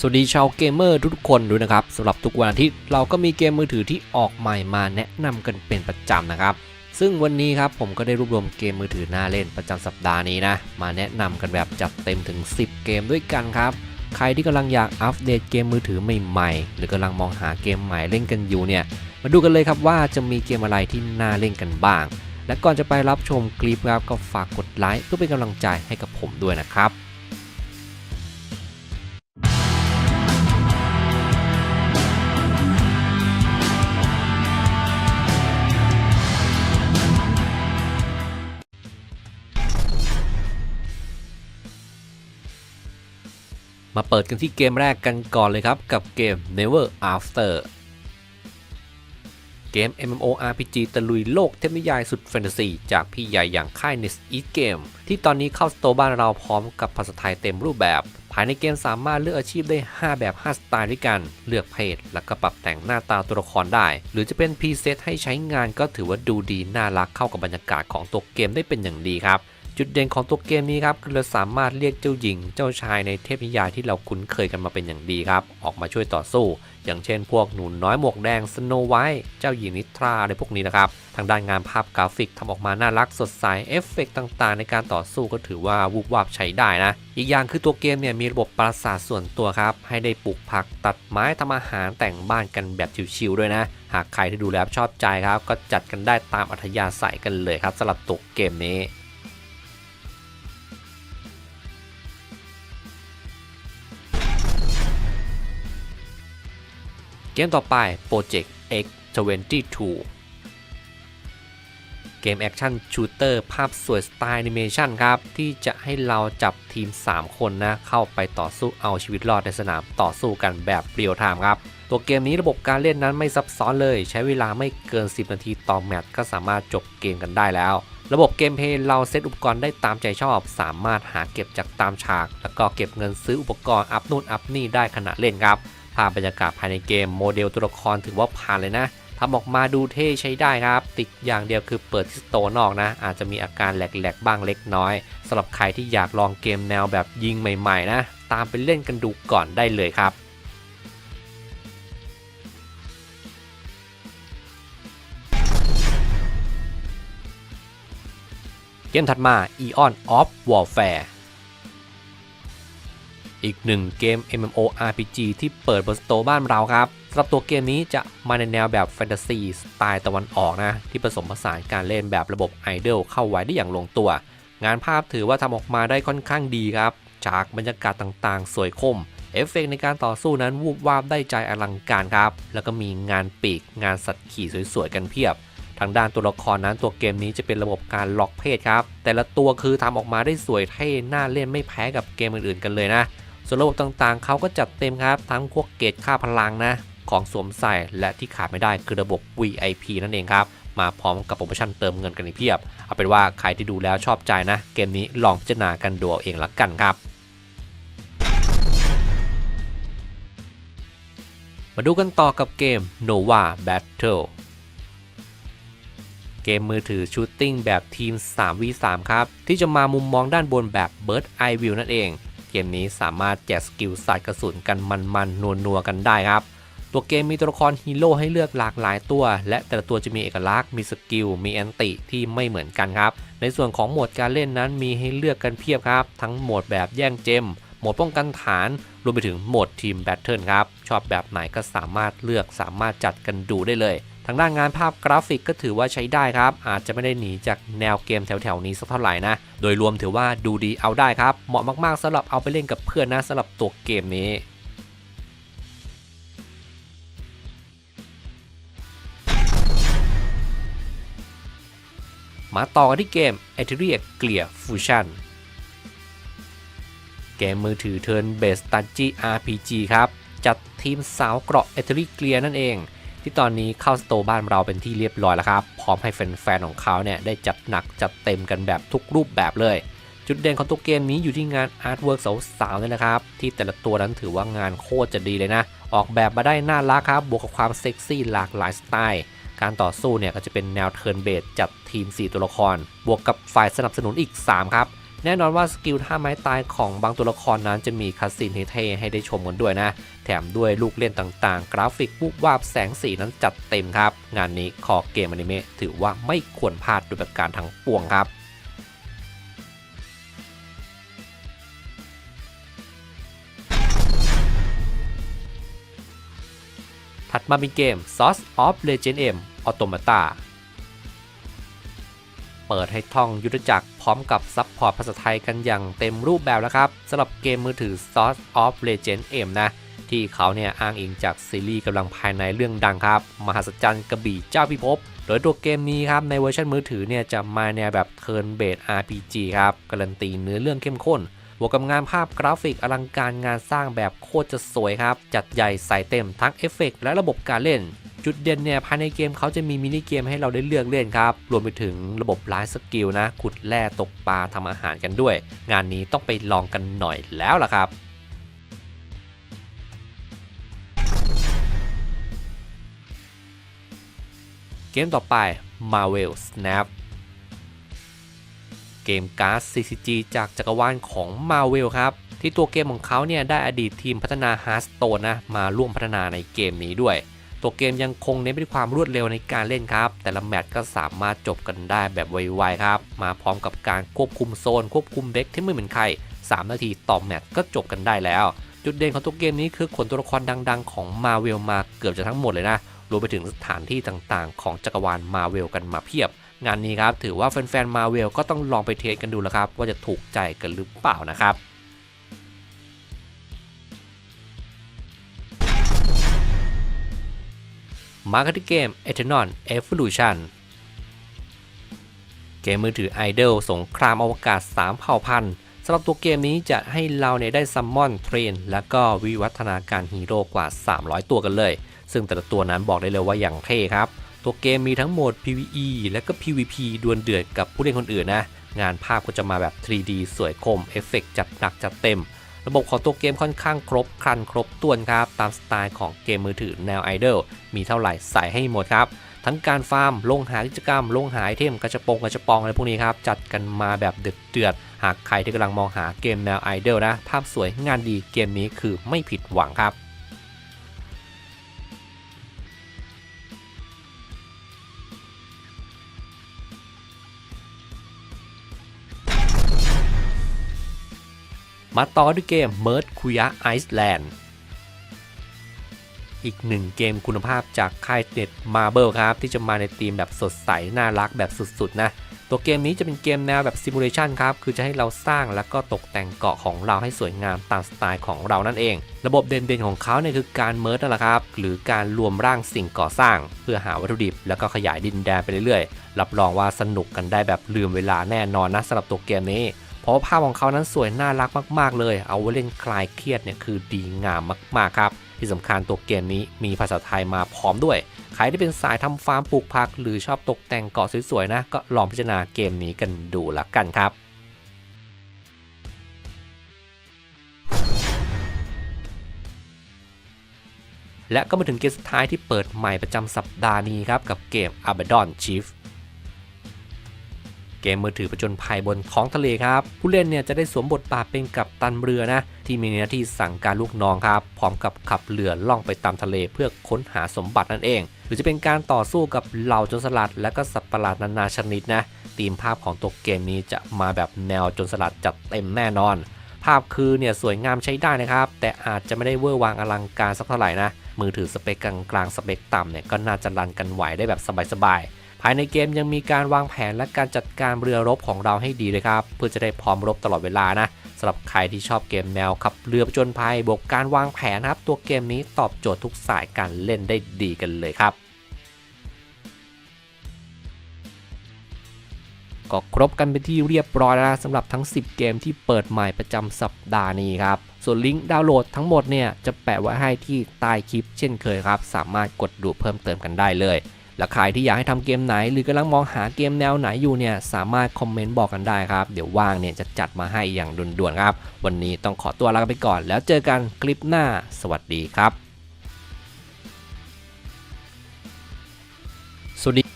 สวัสดีชาวเกมเมอร์ทุกๆคนด้วยนะครับสำหรับทุกวันอาทิตย์เราก็มีเกมมือถือที่ออกใหม่มาแนะนำกันเป็นประจำนะครับ ซึ่งวันนี้ครับผมก็ได้รวบรวมเกมมือถือน่าเล่นประจำสัปดาห์นี้นะ มาแนะนำกันแบบจัดเต็มถึง 10 เกมด้วยกันครับ ใครที่กำลังอยากอัปเดตเกมมือถือใหม่ๆ หรือกำลังมองหาเกมใหม่เล่นกันอยู่เนี่ย มาดูกันเลยครับว่าจะมีเกมอะไรที่น่าเล่นกันบ้าง และก่อนจะไปรับชมคลิปครับก็ฝากกดไลค์เพื่อเป็นกำลังใจให้กับผมด้วยนะครับ มาเปิดกันที่เกมแรกกันก่อนเลยครับ กับเกม Never After เกม MMORPG ตะลุยโลกเทพนิยายสุดแฟนตาซี จากพี่ใหญ่อย่างค่าย n e s Eat Game ที่ตอนนี้เข้าสโตร์บ้านเราพร้อมกับภาษาไทยเต็มรูปแบบ ภายในเกมสามารถเลือกอาชีพได้ 5 แบบ 5 สไตล์ด้วยกัน เลือกเพศ แล้วก็ปรับแต่งหน้าตาตัวละครได้ หรือจะเป็นพรีเซตให้ใช้งานก็ถือว่าดูดีน่ารักเข้ากับบรรยากาศของตัวเกมได้เป็นอย่างดีครับ จุดเด่นของตัวเกมนี้ครับคือเราสามารถเรียกเจ้าหญิงเจ้าชายในเทพนิยายที่เราคุ้นเคยกันมาเป็นอย่างดีครับ ออกมาช่วยต่อสู้ อย่างเช่นพวกหนูน้อยหมวกแดงสโนไวท์เจ้าหญิงนิทราอะไรพวกนี้นะครับ ทางด้านงานภาพกราฟิกทำออกมาน่ารักสดใสเอฟเฟกต์ต่างๆ ในการต่อสู้ก็ถือว่าวูบวาบใช้ได้นะ อีกอย่างคือตัวเกมเนี่ยมีระบบปราสาทส่วนตัวครับให้ได้ปลูกผักตัดไม้ทำอาหารแต่งบ้านกันแบบชิวๆด้วยนะ หากใครที่ดูแล้วชอบใจครับ ก็จัดกันได้ตามอัธยาศัยกันเลยครับสำหรับตัวเกมนี้ เกมต่อไป Project X 22 เกมแอคชั่นชูเตอร์ภาพสวยสไตล์แอนิเมชันครับ ที่จะให้เราจับทีม 3 คนนะ เข้าไปต่อสู้เอาชีวิตรอดในสนามต่อสู้กันแบบเรียลไทม์ครับ ตัวเกมนี้ระบบการเล่นนั้นไม่ซับซ้อนเลย ใช้เวลาไม่เกิน 10 นาทีต่อแมตช์ก็สามารถจบเกมกันได้แล้ว ระบบเกมเพลย์เราเซตอุปกรณ์ได้ตามใจชอบ สามารถหาเก็บจากตามฉาก แล้วก็เก็บเงินซื้ออุปกรณ์อัพนู่นอัพนี่ได้ขณะเล่นครับ ภาพบรรยากาศภายในเกมโมเดลตัวละครถือว่าผ่านเลยนะทำออกมาดูเท่ใช้ได้ครับ ติดอย่างเดียวคือเปิดที่สโตร์นอกนะ อาจจะมีอาการแหลกๆบ้างเล็กน้อยสำหรับใครที่อยากลองเกมแนวแบบยิงใหม่ๆนะ ตามไปเล่นกันดูก่อนได้เลยครับเกมถัดมา Eon of Warfare อีกหนึ่งเกม MMORPG ที่เปิดบนสโตบ้านเราครับสำหรับตัวเกมนี้จะมาในแนวแบบแฟนตาซีสไตล์ตะวันออกนะ ที่ผสมผสานการเล่นแบบระบบไอดอลเข้าไว้ได้อย่างลงตัว งานภาพถือว่าทำออกมาได้ค่อนข้างดีครับ จากบรรยากาศต่างๆ สวยคมเอฟเฟกต์ในการต่อสู้นั้นวูบวาบได้ใจอลังการครับ แล้วก็มีงานปีก งานสัตว์ขี่สวยๆ กันเพียบ ทางด้านตัวละครนั้นตัวเกมนี้จะเป็นระบบการล็อกเพศครับ แต่ละตัวคือทำออกมาได้สวยเท่น่าเล่นไม่แพ้กับเกมอื่นๆกันเลยนะ ส่วนระบบต่างๆ เขาก็จัดเต็มครับทั้งพวกเกจค่าพลังนะ ของสวมใส่และที่ขาดไม่ได้คือระบบ VIP นั่นเองครับ มาพร้อมกับโปรโมชั่นเติมเงินกันอีกเพียบ เอาเป็นว่าใครที่ดูแล้วชอบใจนะ เกมนี้ลองพิจารณากันดูเอาเองละกันครับมาดูกันต่อกับเกม Nova Battle เกมมือถือชูตติ้งแบบทีม 3v3 ครับ ที่จะมามุมมองด้านบนแบบ Bird Eye View นั่นเอง กมนี้สามารถแจกสกิลสายกระสุนกันมันๆนัวๆกันได้ครับ ตัวเกมมีตัวละครฮีโร่ให้เลือกหลากหลายตัว และแต่ละตัวจะมีเอกลักษณ์มีสกิลมีแอนติที่ไม่เหมือนกันครับ ในส่วนของโหมดการเล่นนั้นมีให้เลือกกันเพียบครับ ทั้งโหมดแบบแย่งเจมโหมดป้องกันฐานรวมไปถึงโหมดทีมแบทเทิลครับ ชอบแบบไหนก็สามารถเลือกสามารถจัดกันดูได้เลย ทางด้านงานภาพกราฟิกก็ถือว่าใช้ได้ครับ อาจจะไม่ได้หนีจากแนวเกมแถวๆนี้สักเท่าไหร่นะ โดยรวมถือว่าดูดีเอาได้ครับ เหมาะมากๆสำหรับเอาไปเล่นกับเพื่อนนะสำหรับตัวเกมนี้มาต่อกันที่เกม a t e r i a Gear Fusion เกมมือถือเทิร์นเบสตันจี RPG ครับ จัดทีมสาวเกราะ a t e r i g e a r นั่นเอง ที่ตอนนี้เข้าสโตร์บ้านเราเป็นที่เรียบร้อยแล้วครับ พร้อมให้แฟนๆของเขาเนี่ยได้จัดหนักจัดเต็มกันแบบทุกรูปแบบเลย จุดเด่นของตัวเกมนี้อยู่ที่งานอาร์ตเวิร์กสาวๆเนี่ยนะครับ ที่แต่ละตัวนั้นถือว่างานโคตรจะดีเลยนะ ออกแบบมาได้น่ารักครับ บวกกับความเซ็กซี่หลากหลายสไตล์การต่อสู้เนี่ยก็จะเป็นแนวเทิร์นเบสจัดทีม 4 ตัวละคร บวกกับฝ่ายสนับสนุนอีก 3 ครับ แน่นอนว่าสกิลท่าไม้ตายของบางตัวละครนั้นจะมีคัสซีนเท่ๆให้ได้ชมกันด้วยนะ แถมด้วยลูกเล่นต่างๆ กราฟิกบุบวาบแสงสีนั้นจัดเต็มครับ งานนี้คอเกมอนิเมะถือว่าไม่ควรพลาดโดยประการทั้งปวงครับถัดมาเป็นเกม Source of Legend M Automata เปิดให้ท่องยุทธจักร ร้อมกับซับพอร์ตภาษาไทยกันอย่างเต็มรูปแบบแล้วครับสำหรับเกมมือถือ Source of Legend M นะ ที่เขาเนี่ยอ้างอิงจากซีรีส์กำลังภายในเรื่องดังครับ มหัศจรรย์กระบี่เจ้าพิภพโดยตัวเกมนี้ครับในเวอร์ชันมือถือเนี่ยจะมาแนวแบบเทิร์นเบส RPG ครับการันตีเนื้อเรื่องเข้มข้น บวกกับงานภาพกราฟิกอลังการงานสร้างแบบโคตรจะสวยครับ จัดใหญ่ใส่เต็มทั้งเอฟเฟกต์และระบบการเล่น จุดเด่นเนี่ยภายในเกมเขาจะมีมินิเกมให้เราได้เลือกเล่นครับ รวมไปถึงระบบไลฟ์สกิลนะ ขุดแร่ตกปลาทำอาหารกันด้วย งานนี้ต้องไปลองกันหน่อยแล้วล่ะครับเกมต่อไป Marvel Snap เกมการ์ด CCG จากจักรวาลของ Marvel ครับ ที่ตัวเกมของเขาเนี่ยได้อดีตทีมพัฒนา Hearthstone นะมาร่วมพัฒนาในเกมนี้ด้วย ตัวเกมยังคงเน้นไปด้วยความรวดเร็วในการเล่นครับ แต่ละแมตช์ก็สามารถจบกันได้แบบไวๆครับ มาพร้อมกับการควบคุมโซน ควบคุมเด็กที่ไม่เหมือนใคร 3 นาทีต่อแมตช์ก็จบกันได้แล้ว จุดเด่นของตัวเกมนี้คือขนตัวละครดัง ๆ ของ Marvel มาเกือบจะทั้งหมดเลยนะรวมไปถึงสถานที่ต่างๆ ของจักรวาล Marvel กันมาเพียบ งานนี้ครับถือว่าแฟนๆ Marvel ก็ต้องลองไปเทสกันดูแล้วครับ ว่าจะถูกใจกันหรือเปล่านะครับมากันที่เกม Eternal Evolution เกมมือถือ Idol สงครามอวกาศ 3 เผ่าพันธุ์สำหรับตัวเกมนี้จะให้เราเนี่ยได้ซัมมอนเทรน และก็วิวัฒนาการฮีโร่กว่า 300 ตัวกันเลย ซึ่งแต่ละตัวนั้นบอกได้เลยว่าอย่างเท่ครับ ตัวเกมมีทั้งโหมด PVE และก็ PVP ดวลเดือดกับผู้เล่นคนอื่นนะ งานภาพก็จะมาแบบ 3D สวยคม เอฟเฟกต์จัดหนักจัดเต็ม ระบบของตัวเกมค่อนข้างครบครันครบตัวนครับ ตามสไตล์ของเกมมือถือแนวไอดอลมีเท่าไหร่ใส่ให้หมดครับ ทั้งการฟาร์ม ลงหากิจกรรม ลงหาไอเทมกระชปงกระชปองอะไรพวกนี้ครับ จัดกันมาแบบเดือดเดือดๆหากใครที่กำลังมองหาเกมแนวไอดอลนะ ภาพสวยงานดีเกมนี้คือไม่ผิดหวังครับ มาต่อด้วยเกม m e r g e k u y a Iceland อีกหนึ่งเกมคุณภาพจากค่ายเน็ต Marble ครับ ที่จะมาในธีมแบบสดใส น่ารักแบบสุดๆนะ ตัวเกมนี้จะเป็นเกมแนวแบบซิมูเลชันครับ คือจะให้เราสร้างแล้วก็ตกแต่งเกาะของเราให้สวยงามตามสไตล์ของเรานั่นเอง ระบบเด่นๆของเขาเนี่ยคือการเมิร์ดนั่นแหละครับ หรือการรวมร่างสิ่งก่อสร้าง เพื่อหาวัตถุดิบ แล้วก็ขยายดินแดนไปเรื่อยๆ รับรองว่าสนุกกันได้แบบลืมเวลาแน่นอนนะสำหรับตัวเกมนี้ เพราะภาพของเขานั้นสวยน่ารักมาก ๆ เลย เอาไว้เล่นคลายเครียดเนี่ยคือดีงามมาก ๆ ครับ ที่สำคัญตัวเกมนี้มีภาษาไทยมาพร้อมด้วย ใครที่เป็นสายทำฟาร์มปลูกผัก หรือชอบตกแต่งเกาะสวย ๆ นะ ก็ลองพิจารณาเกมนี้กันดูละกันครับและก็มาถึงเกมสุดท้ายที่เปิดใหม่ประจำสัปดาห์นี้ครับ กับเกม Abaddon Chief เกมมือถือประจนภัยบนท้องทะเลครับ ผู้เล่นเนี่ยจะได้สวมบทบาทเป็นกัปตันเรือนะที่มีหน้าที่สั่งการลูกน้องครับ พร้อมกับขับเรือล่องไปตามทะเลเพื่อค้นหาสมบัตินั่นเอง หรือจะเป็นการต่อสู้กับเหล่าโจรสลัด และก็สัตว์ประหลาดนานาชนิดนะธีมภาพของตัวเกมนี้จะมาแบบแนวโจรสลัดจัดเต็มแน่นอน ภาพคือเนี่ยสวยงามใช้ได้นะครับ แต่อาจจะไม่ได้เวอร์วางอลังการสักเท่าไหร่นะมือถือสเปคกลางๆสเปคต่ำเนี่ยก็น่าจะรันกันไหวได้แบบสบายๆ ภายในเกมยังมีการวางแผนและการจัดการเรือรบของเราให้ดีเลยครับ เพื่อจะได้พร้อมรบตลอดเวลานะสำหรับใครที่ชอบเกมแนวขับเรือผจญภัยบวกการวางแผนนะครับ ตัวเกมนี้ตอบโจทย์ทุกสายการเล่นได้ดีกันเลยครับก็ครบกันเป็นที่เรียบร้อยแล้วนะสำหรับทั้ง 10 เกมที่เปิดใหม่ประจำสัปดาห์นี้ครับ ส่วนลิงก์ดาวน์โหลดทั้งหมดเนี่ยจะแปะไว้ให้ที่ใต้คลิปเช่นเคยครับ สามารถกดดูเพิ่มเติมกันได้เลย และใครที่อยากให้ทำเกมไหน หรือกำลังมองหาเกมแนวไหนอยู่เนี่ยสามารถคอมเมนต์บอกกันได้ครับ เดี๋ยวว่างเนี่ยจะจัดมาให้อย่างด่วนๆครับ วันนี้ต้องขอตัวลาไปก่อน แล้วเจอกันคลิปหน้า สวัสดีครับ สวัสดี